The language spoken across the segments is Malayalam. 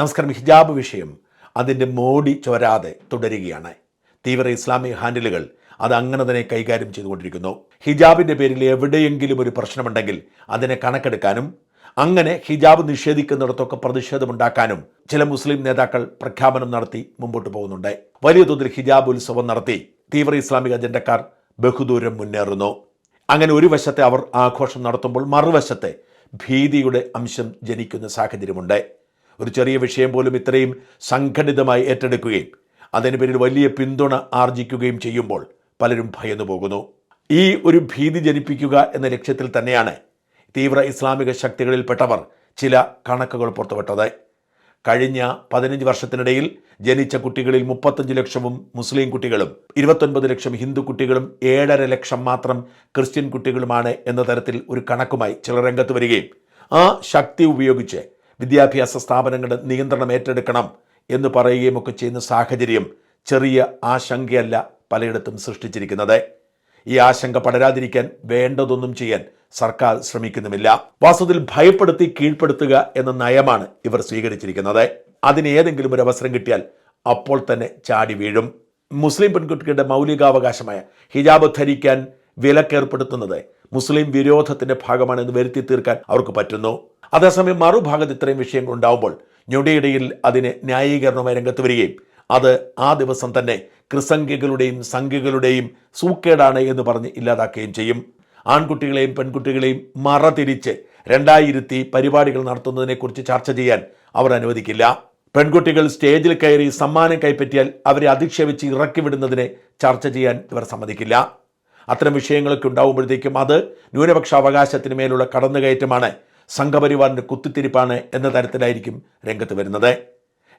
നമസ്കാരം ഹിജാബ് വിഷയം അതിന്റെ മോടി ചോരാതെ തുടരുകയാണ്. തീവ്ര ഇസ്ലാമിക ഹാൻഡിലുകൾ അത് അങ്ങനെ തന്നെ കൈകാര്യം ചെയ്തുകൊണ്ടിരിക്കുന്നു. ഹിജാബിന്റെ പേരിൽ എവിടെയെങ്കിലും ഒരു പ്രശ്നമുണ്ടെങ്കിൽ അതിനെ കണക്കെടുക്കാനും അങ്ങനെ ഹിജാബ് നിഷേധിക്കുന്നിടത്തൊക്കെ പ്രതിഷേധമുണ്ടാക്കാനും ചില മുസ്ലിം നേതാക്കൾ പ്രഖ്യാപനം നടത്തി മുമ്പോട്ട് പോകുന്നുണ്ട്. വലിയ തോതിൽ ഹിജാബ് ഉത്സവം നടത്തി തീവ്ര ഇസ്ലാമിക അജണ്ടക്കാർ ബഹുദൂരം മുന്നേറുന്നു. അങ്ങനെ ഒരു വശത്തെ അവർ ആഘോഷം നടത്തുമ്പോൾ മറുവശത്തെ ഭീതിയുടെ അംശം ജനിക്കുന്ന സാഹചര്യമുണ്ട്. ഒരു ചെറിയ വിഷയം പോലും ഇത്രയും സംഘടിതമായി ഏറ്റെടുക്കുകയും അതിന് പേരിൽ വലിയ പിന്തുണ ആർജിക്കുകയും ചെയ്യുമ്പോൾ പലരും ഭയന്നു പോകുന്നു. ഈ ഒരു ഭീതി ജനിപ്പിക്കുക എന്ന ലക്ഷ്യത്തിൽ തന്നെയാണ് തീവ്ര ഇസ്ലാമിക ശക്തികളിൽപ്പെട്ടവർ ചില കണക്കുകൾ പുറത്തുവിട്ടത്. കഴിഞ്ഞ പതിനഞ്ച് വർഷത്തിനിടയിൽ ജനിച്ച കുട്ടികളിൽ മുപ്പത്തഞ്ച് ലക്ഷവും മുസ്ലിം കുട്ടികളും ഇരുപത്തൊൻപത് ലക്ഷം ഹിന്ദു കുട്ടികളും ഏഴര ലക്ഷം മാത്രം ക്രിസ്ത്യൻ കുട്ടികളുമാണ് എന്ന തരത്തിൽ ഒരു കണക്കുമായി ചില രംഗത്ത് വരികയും ആ ശക്തി ഉപയോഗിച്ച് വിദ്യാഭ്യാസ സ്ഥാപനങ്ങളുടെ നിയന്ത്രണം ഏറ്റെടുക്കണം എന്ന് പറയുകയും ഒക്കെ ചെയ്യുന്ന സാഹചര്യം ചെറിയ ആശങ്കയല്ല പലയിടത്തും സൃഷ്ടിച്ചിരിക്കുന്നത്. ഈ ആശങ്ക പടരാതിരിക്കാൻ വേണ്ടതൊന്നും ചെയ്യാൻ സർക്കാർ ശ്രമിക്കുന്നുമില്ല. വാസ്തുവിൽ ഭയപ്പെടുത്തി കീഴ്പ്പെടുത്തുക എന്ന നയമാണ് ഇവർ സ്വീകരിച്ചിരിക്കുന്നത്. അതിന് ഏതെങ്കിലും ഒരു അവസരം കിട്ടിയാൽ അപ്പോൾ തന്നെ ചാടി വീഴും. മുസ്ലിം പെൺകുട്ടികളുടെ മൗലികാവകാശമായ ഹിജാബ് ധരിക്കാൻ വിലക്കേർപ്പെടുത്തുന്നത് മുസ്ലിം വിരോധത്തിന്റെ ഭാഗമാണെന്ന് വരുത്തി തീർക്കാൻ അവർക്ക് പറ്റുന്നു. അതേസമയം മറുഭാഗത്ത് ഇത്രയും വിഷയങ്ങൾ ഉണ്ടാവുമ്പോൾ ഞൊടിയിടയിൽ അതിന് ന്യായീകരണമായി രംഗത്ത് വരികയും അത് ആ ദിവസം തന്നെ ക്രിസംഖ്യകളുടെയും സംഖ്യകളുടെയും സൂക്കേടാണ് എന്ന് പറഞ്ഞ് ഇല്ലാതാക്കുകയും ചെയ്യും. ആൺകുട്ടികളെയും പെൺകുട്ടികളെയും മറതിരിച്ച് രണ്ടായിരത്തി പരിപാടികൾ നടത്തുന്നതിനെക്കുറിച്ച് ചർച്ച ചെയ്യാൻ അവർ അനുവദിക്കില്ല. പെൺകുട്ടികൾ സ്റ്റേജിൽ കയറി സമ്മാനം കൈപ്പറ്റിയാൽ അവരെ അധിക്ഷേപിച്ച് ഇറക്കിവിടുന്നതിനെ ചർച്ച ചെയ്യാൻ ഇവർ സമ്മതിക്കില്ല. അത്തരം വിഷയങ്ങളൊക്കെ ഉണ്ടാവുമ്പോഴത്തേക്കും അത് ന്യൂനപക്ഷ അവകാശത്തിന് മേലുള്ള കടന്നുകയറ്റമാണ് സംഘപരിവാറിന്റെ കുത്തിത്തിരിപ്പാണ് എന്ന തരത്തിലായിരിക്കും രംഗത്ത് വരുന്നത്.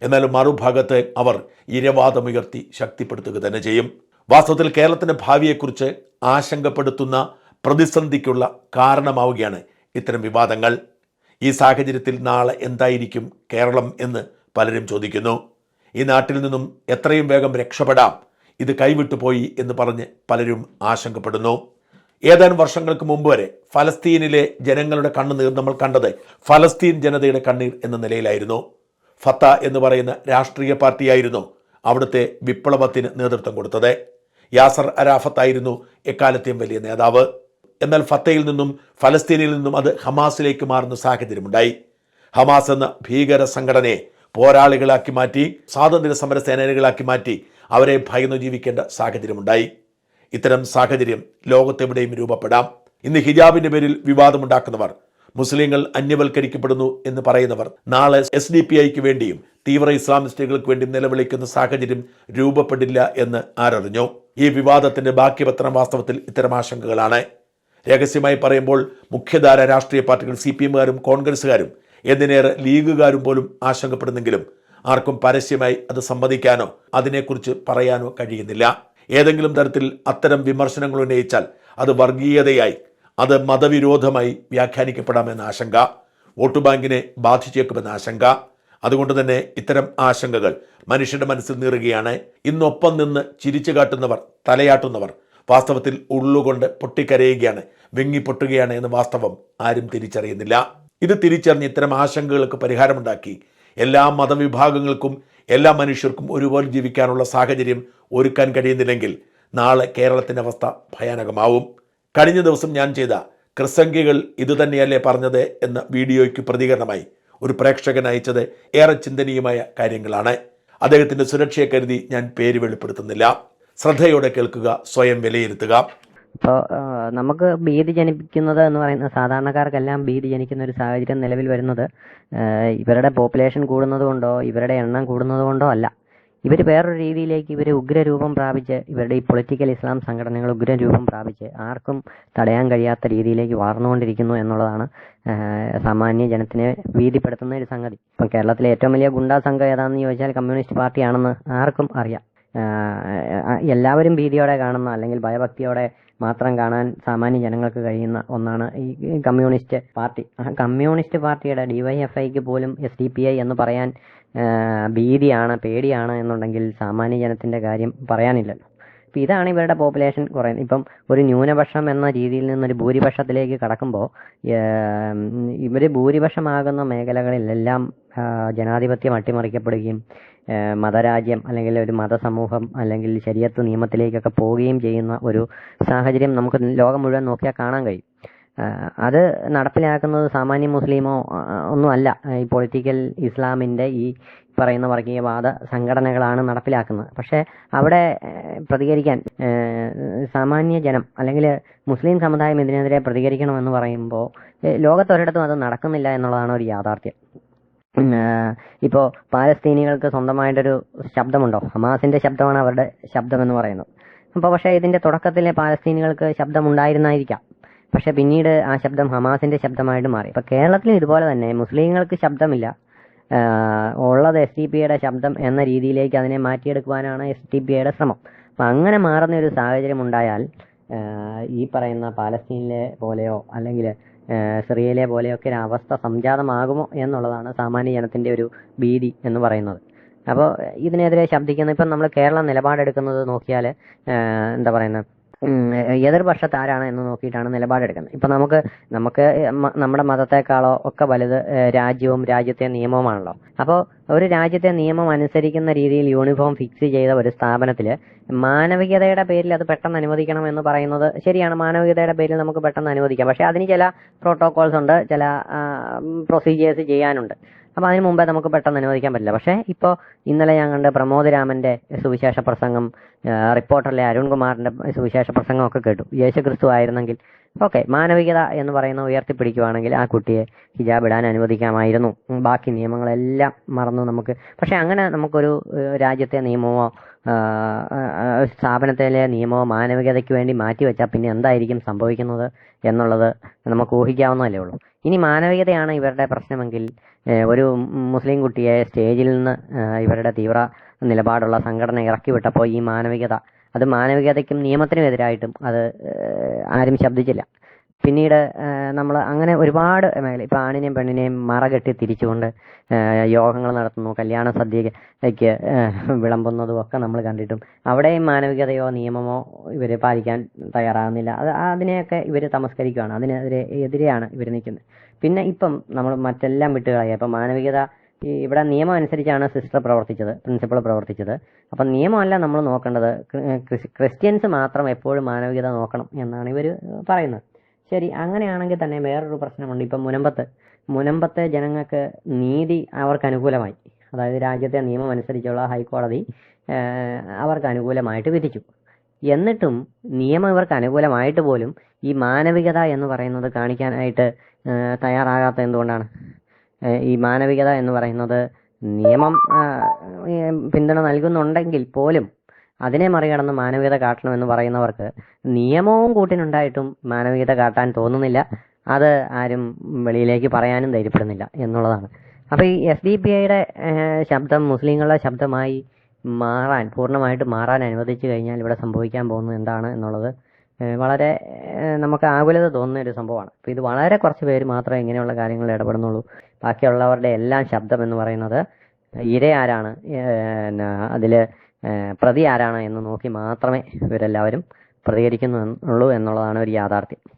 എന്നാൽ മറുഭാഗത്ത് അവർ ഇരവാദമുയർത്തി ശക്തിപ്പെടുത്തുക തന്നെ ചെയ്യും. വാസ്തവത്തിൽ കേരളത്തിന്റെ ഭാവിയെക്കുറിച്ച് ആശങ്കപ്പെടുത്തുന്ന പ്രതിസന്ധിക്കുള്ള കാരണമാവുകയാണ് ഇത്തരം വിവാദങ്ങൾ. ഈ സാഹചര്യത്തിൽ നാളെ എന്തായിരിക്കും കേരളം എന്ന് പലരും ചോദിക്കുന്നു. ഈ നാട്ടിൽ നിന്നും എത്രയും വേഗം രക്ഷപ്പെടാം. ഇത് കൈവിട്ടുപോയി എന്ന് പറഞ്ഞ് പലരും ആശങ്കപ്പെടുന്നു. ഏതാനും വർഷങ്ങൾക്ക് മുമ്പ് വരെ ഫലസ്തീനിലെ ജനങ്ങളുടെ കണ്ണുനീർ നമ്മൾ കണ്ടത് ഫലസ്തീൻ ജനതയുടെ കണ്ണീർ എന്ന നിലയിലായിരുന്നു. ഫത്ത എന്ന് പറയുന്ന രാഷ്ട്രീയ പാർട്ടിയായിരുന്നു അവിടുത്തെ വിപ്ലവത്തിന് നേതൃത്വം കൊടുത്തത്. യാസർ അരാഫത്തായിരുന്നു എക്കാലത്തെയും വലിയ നേതാവ്. എന്നാൽ ഫത്തയിൽ നിന്നും ഫലസ്തീനിൽ നിന്നും അത് ഹമാസിലേക്ക് മാറുന്ന സാഹചര്യമുണ്ടായി. ഹമാസ് എന്ന ഭീകര സംഘടനയെ പോരാളികളാക്കി മാറ്റി സ്വാതന്ത്ര്യ സമര സേനാനികളാക്കി മാറ്റി അവരെ ഭയന്നു ജീവിക്കേണ്ട സാഹചര്യമുണ്ടായി. ഇത്തരം സാഹചര്യം ലോകത്തെവിടെയും രൂപപ്പെടാം. ഇന്ന് ഹിജാബിന്റെ പേരിൽ വിവാദമുണ്ടാക്കുന്നവർ മുസ്ലിങ്ങൾ അന്യവൽക്കരിക്കപ്പെടുന്നു എന്ന് പറയുന്നവർ നാളെ എസ് ഡി പി ഐക്ക് വേണ്ടിയും തീവ്ര ഇസ്ലാമിസ്റ്റുകൾക്ക് വേണ്ടിയും നിലവിളിക്കുന്ന സാഹചര്യം രൂപപ്പെടില്ല എന്ന് ആരറിഞ്ഞു. ഈ വിവാദത്തിന്റെ ബാക്കി പത്രം വാസ്തവത്തിൽ ഇത്തരം ആശങ്കകളാണ്. രഹസ്യമായി പറയുമ്പോൾ മുഖ്യധാര രാഷ്ട്രീയ പാർട്ടികൾ സി പി എമ്മുകാരും കോൺഗ്രസ്സുകാരും എന്തിനേറെ ലീഗുകാരും പോലും ആശങ്കപ്പെടുന്നെങ്കിലും ആർക്കും പരസ്യമായി അത് സമ്മതിക്കാനോ അതിനെക്കുറിച്ച് പറയാനോ കഴിയുന്നില്ല. ഏതെങ്കിലും തരത്തിൽ അത്തരം വിമർശനങ്ങൾ ഉന്നയിച്ചാൽ അത് വർഗീയതയായി അത് മതവിരോധമായി വ്യാഖ്യാനിക്കപ്പെടാമെന്ന ആശങ്ക വോട്ട് ബാങ്കിനെ ബാധിച്ചേക്കുമെന്ന ആശങ്ക. അതുകൊണ്ട് തന്നെ ഇത്തരം ആശങ്കകൾ മനുഷ്യരുടെ മനസ്സിൽ നീറുകയാണ്. ഇന്നൊപ്പം നിന്ന് ചിരിച്ചു കാട്ടുന്നവർ തലയാട്ടുന്നവർ വാസ്തവത്തിൽ ഉള്ളുകൊണ്ട് പൊട്ടിക്കരയുകയാണ് വിങ്ങി പൊട്ടുകയാണ് എന്ന് വാസ്തവം ആരും തിരിച്ചറിയുന്നില്ല. ഇത് തിരിച്ചറിഞ്ഞ് ഇത്തരം ആശങ്കകൾക്ക് പരിഹാരമുണ്ടാക്കി എല്ലാ മതവിഭാഗങ്ങൾക്കും എല്ലാ മനുഷ്യർക്കും ഒരുപോലെ ജീവിക്കാനുള്ള സാഹചര്യം ഒരുക്കാൻ കഴിയുന്നില്ലെങ്കിൽ നാളെ കേരളത്തിന്റെ അവസ്ഥ ഭയാനകമാവും. കഴിഞ്ഞ ദിവസം ഞാൻ ചെയ്ത ക്രിസംഖ്യകൾ ഇതുതന്നെയല്ലേ പറഞ്ഞത് എന്ന വീഡിയോയ്ക്ക് പ്രതികരണമായി ഒരു പ്രേക്ഷകൻ അയച്ചത് ഏറെ ചിന്തനീയമായ കാര്യങ്ങളാണ്. അദ്ദേഹത്തിന്റെ സുരക്ഷയെ കരുതി ഞാൻ പേര് വെളിപ്പെടുത്തുന്നില്ല. ശ്രദ്ധയോടെ കേൾക്കുക സ്വയം വിലയിരുത്തുക. ഇപ്പോൾ നമുക്ക് ഭീതി ജനിപ്പിക്കുന്നത് എന്ന് പറയുന്ന സാധാരണക്കാർക്കെല്ലാം ഭീതി ജനിക്കുന്ന ഒരു സാഹചര്യം നിലവിൽ വരുന്നത് ഇവരുടെ പോപ്പുലേഷൻ കൂടുന്നത് കൊണ്ടോ ഇവരുടെ എണ്ണം കൂടുന്നത് കൊണ്ടോ അല്ല. ഇവർ വേറൊരു രീതിയിലേക്ക് ഇവർ ഉഗ്രരൂപം പ്രാപിച്ച് ഇവരുടെ ഈ പൊളിറ്റിക്കൽ ഇസ്ലാം സംഘടനകൾ ഉഗ്രരൂപം പ്രാപിച്ച് ആർക്കും തടയാൻ കഴിയാത്ത രീതിയിലേക്ക് വളർന്നുകൊണ്ടിരിക്കുന്നു എന്നുള്ളതാണ് സാമാന്യ ജനത്തിനെ ഭീതിപ്പെടുത്തുന്ന ഒരു സംഗതി. ഇപ്പം കേരളത്തിലെ ഏറ്റവും വലിയ ഗുണ്ടാ സംഘം ഏതാണെന്ന് ചോദിച്ചാൽ കമ്മ്യൂണിസ്റ്റ് പാർട്ടിയാണെന്ന് ആർക്കും അറിയാം. എല്ലാവരും ഭീതിയോടെ കാണുന്ന അല്ലെങ്കിൽ ഭയഭക്തിയോടെ മാത്രം കാണാൻ സാമാന്യ ജനങ്ങൾക്ക് കഴിയുന്ന ഒന്നാണ് ഈ കമ്മ്യൂണിസ്റ്റ് പാർട്ടി. ആ കമ്മ്യൂണിസ്റ്റ് പാർട്ടിയുടെ ഡിവൈഎഫ്ഐക്ക് പോലും എസ് ഡി പി ഐ എന്ന് പറയാൻ ഭീതിയാണ് പേടിയാണ് എന്നുണ്ടെങ്കിൽ സാമാന്യ ജനത്തിന്റെ കാര്യം പറയാനില്ലല്ലോ. ഇതാണ് ഇവരുടെ പോപ്പുലേഷൻ കുറയുന്നത്. ഇപ്പം ഒരു ന്യൂനപക്ഷം എന്ന രീതിയിൽ നിന്ന് ഒരു ഭൂരിപക്ഷത്തിലേക്ക് കടക്കുമ്പോൾ ഇവർ ഭൂരിപക്ഷമാകുന്ന മേഖലകളിലെല്ലാം ജനാധിപത്യം അട്ടിമറിക്കപ്പെടുകയും മതരാജ്യം അല്ലെങ്കിൽ ഒരു മതസമൂഹം അല്ലെങ്കിൽ ശരിയത്ത് നിയമത്തിലേക്കൊക്കെ പോവുകയും ചെയ്യുന്ന ഒരു സാഹചര്യം നമുക്ക് ലോകം മുഴുവൻ നോക്കിയാൽ കാണാൻ കഴിയും. അത് നടപ്പിലാക്കുന്നത് സാമാന്യ മുസ്ലിമോ ഒന്നുമല്ല. ഈ പൊളിറ്റിക്കൽ ഇസ്ലാമിന്റെ ഈ പറയുന്ന വർഗീയവാദ സംഘടനകളാണ് നടപ്പിലാക്കുന്നത്. പക്ഷേ അവിടെ പ്രതികരിക്കാൻ സാമാന്യ ജനം അല്ലെങ്കിൽ മുസ്ലിം സമുദായം ഇതിനെതിരെ പ്രതികരിക്കണമെന്ന് പറയുമ്പോൾ ലോകത്തൊരിടത്തും അത് നടക്കുന്നില്ല എന്നുള്ളതാണ് ഒരു യാഥാർത്ഥ്യം. ഇപ്പോൾ പാലസ്തീനികൾക്ക് സ്വന്തമായിട്ടൊരു ശബ്ദമുണ്ടോ? ഹമാസിന്റെ ശബ്ദമാണ് അവരുടെ ശബ്ദമെന്ന് പറയുന്നത്. അപ്പോൾ പക്ഷേ ഇതിന്റെ തുടക്കത്തിൽ പാലസ്തീനികൾക്ക് ശബ്ദമുണ്ടായിരുന്നായിരിക്കാം. പക്ഷെ പിന്നീട് ആ ശബ്ദം ഹമാസിന്റെ ശബ്ദമായിട്ട് മാറി. ഇപ്പൊ കേരളത്തിലും ഇതുപോലെ തന്നെ. മുസ്ലിങ്ങൾക്ക് ശബ്ദമില്ല. ഉള്ളത് എസ് ടി പി യുടെ ശബ്ദം എന്ന രീതിയിലേക്ക് അതിനെ മാറ്റിയെടുക്കുവാനാണ് എസ് ടി പി യുടെ ശ്രമം. അപ്പൊ അങ്ങനെ മാറുന്ന ഒരു സാഹചര്യം ഉണ്ടായാൽ ഈ പറയുന്ന പാലസ്തീനിലെ പോലെയോ അല്ലെങ്കിൽ സിറിയയിലെ പോലെയൊക്കെ ഒരു അവസ്ഥ സംജാതമാകുമോ എന്നുള്ളതാണ് സാമാന്യ ജനത്തിന്റെ ഒരു ഭീതി എന്ന് പറയുന്നത്. അപ്പോൾ ഇതിനെതിരെ ശബ്ദിക്കുന്ന ഇപ്പം നമ്മൾ കേരളം നിലപാടെടുക്കുന്നത് നോക്കിയാൽ എന്താ പറയുന്നത്? എതിർപക്ഷത്ത് ആരാണ് എന്ന് നോക്കിയിട്ടാണ് നിലപാടെടുക്കുന്നത്. ഇപ്പൊ നമുക്ക് നമുക്ക് നമ്മുടെ മതത്തെക്കാളോ ഒക്കെ വലുത് രാജ്യവും രാജ്യത്തെ നിയമവുമാണല്ലോ. അപ്പോൾ ഒരു രാജ്യത്തെ നിയമം അനുസരിക്കുന്ന രീതിയിൽ യൂണിഫോം ഫിക്സ് ചെയ്ത ഒരു സ്ഥാപനത്തിൽ മാനവികതയുടെ പേരിൽ അത് പെട്ടെന്ന് അനുവദിക്കണം എന്ന് പറയുന്നത് ശരിയാണ്. മാനവികതയുടെ പേരിൽ നമുക്ക് പെട്ടെന്ന് അനുവദിക്കാം. പക്ഷെ അതിന് ചില പ്രോട്ടോകോൾസ് ഉണ്ട് ചില പ്രൊസീജിയേഴ്സ് ചെയ്യാനുണ്ട്. അപ്പൊ അതിന് മുമ്പേ നമുക്ക് പെട്ടെന്ന് അനുവദിക്കാൻ പറ്റില്ല. പക്ഷേ ഇപ്പോൾ ഇന്നലെ ഞാൻ കണ്ട് പ്രമോദ് രാമന്റെ സുവിശേഷ പ്രസംഗം റിപ്പോർട്ടറിലെ അരുൺകുമാറിന്റെ സുവിശേഷ പ്രസംഗം ഒക്കെ കേട്ടു. യേശു ക്രിസ്തു ആയിരുന്നെങ്കിൽ ഓക്കെ മാനവികത എന്ന് പറയുന്ന ഉയർത്തിപ്പിടിക്കുവാണെങ്കിൽ ആ കുട്ടിയെ ഹിജാബ് ഇടാൻ അനുവദിക്കാമായിരുന്നു. ബാക്കി നിയമങ്ങളെല്ലാം മറന്നു നമുക്ക്. പക്ഷെ അങ്ങനെ നമുക്കൊരു രാജ്യത്തെ നിയമമോ സ്ഥാപനത്തിലെ നിയമമോ മാനവികതയ്ക്ക് വേണ്ടി മാറ്റിവെച്ചാൽ പിന്നെ എന്തായിരിക്കും സംഭവിക്കുന്നത് എന്നുള്ളത് നമുക്ക് ഊഹിക്കാവുന്നതല്ലേ ഉള്ളൂ. ഇനി മാനവികതയാണ് ഇവരുടെ പ്രശ്നമെങ്കിൽ ഒരു മുസ്ലിം കുട്ടിയെ സ്റ്റേജിൽ നിന്ന് ഇവരുടെ തീവ്ര നിലപാടുള്ള സംഘടന ഇറക്കി വിട്ടപ്പോൾ ഈ മാനവികത അത് മാനവികതയ്ക്കും നിയമത്തിനും എതിരായിട്ടും അത് ആരും ശബ്ദിച്ചില്ല. പിന്നീട് നമ്മൾ അങ്ങനെ ഒരുപാട് മേഖല ഇപ്പൊ ആണിനെയും പെണ്ണിനെയും മറകെട്ടി തിരിച്ചുകൊണ്ട് യോഗങ്ങൾ നടത്തുന്നു കല്യാണ സദ്യക്ക് വിളമ്പുന്നതും ഒക്കെ നമ്മൾ കണ്ടിട്ടും. അവിടെയും മാനവികതയോ നിയമമോ ഇവർ പാലിക്കാൻ തയ്യാറാകുന്നില്ല. അത് അതിനെയൊക്കെ ഇവർ തമസ്കരിക്കുകയാണ് അതിനെതിരെ എതിരെയാണ് ഇവർ നിൽക്കുന്നത്. പിന്നെ ഇപ്പം നമ്മൾ മറ്റെല്ലാം വിട്ട് കളയുക. ഇപ്പം മാനവികത ഈ ഇവിടെ നിയമം അനുസരിച്ചാണ് സിസ്റ്റർ പ്രവർത്തിച്ചത് പ്രിൻസിപ്പൾ പ്രവർത്തിച്ചത്. അപ്പം നിയമമല്ല നമ്മൾ നോക്കേണ്ടത്. ക്രി- ക്രിസ്ത്യൻസ് മാത്രം എപ്പോഴും മാനവികത നോക്കണം എന്നാണ് ഇവർ പറയുന്നത്. ശരി അങ്ങനെയാണെങ്കിൽ തന്നെ വേറൊരു പ്രശ്നമുണ്ട്. ഇപ്പം മുനമ്പത്ത് മുനമ്പത്തെ ജനങ്ങൾക്ക് നീതി അവർക്ക് അനുകൂലമായി. അതായത് രാജ്യത്തെ നിയമം അനുസരിച്ചുള്ള ഹൈക്കോടതി അവർക്ക് അനുകൂലമായിട്ട് വിധിച്ചു. എന്നിട്ടും നിയമം ഇവർക്ക് അനുകൂലമായിട്ട് പോലും ഈ മാനവികത എന്ന് പറയുന്നത് കാണിക്കാനായിട്ട് ഏഹ്, തയ്യാറാകാത്ത എന്തുകൊണ്ടാണ്? ഈ മാനവികത എന്ന് പറയുന്നത് നിയമം പിന്തുണ നൽകുന്നുണ്ടെങ്കിൽ പോലും അതിനെ മറികടന്ന് മാനവികത കാട്ടണമെന്ന് പറയുന്നവർക്ക് നിയമവും കൂട്ടിനുണ്ടായിട്ടും മാനവികത കാട്ടാൻ തോന്നുന്നില്ല. അത് ആരും വെളിയിലേക്ക് പറയാനും ധൈര്യപ്പെടുന്നില്ല എന്നുള്ളതാണ്. അപ്പൊ ഈ എസ് ഡി പി ഐയുടെ ശബ്ദം മുസ്ലിങ്ങളുടെ ശബ്ദമായി മാറാൻ പൂർണമായിട്ട് മാറാൻ അനുവദിച്ചു കഴിഞ്ഞാൽ ഇവിടെ സംഭവിക്കാൻ പോകുന്നത് എന്താണ് എന്നുള്ളത് വളരെ നമുക്ക് ആകുലത തോന്നുന്ന ഒരു സംഭവമാണ്. ഇത് വളരെ കുറച്ച് പേര് മാത്രമേ ഇങ്ങനെയുള്ള കാര്യങ്ങളിൽ ഇടപെടുന്നുള്ളൂ. ബാക്കിയുള്ളവരുടെ എല്ലാം ശബ്ദം എന്ന് പറയുന്നത് ഇര ആരാണ് അതിൽ പ്രതി ആരാണ് എന്ന് നോക്കി മാത്രമേ ഇവരെല്ലാവരും പ്രതികരിക്കുന്നുള്ളൂ എന്നുള്ളതാണ് ഒരു യാഥാർത്ഥ്യം.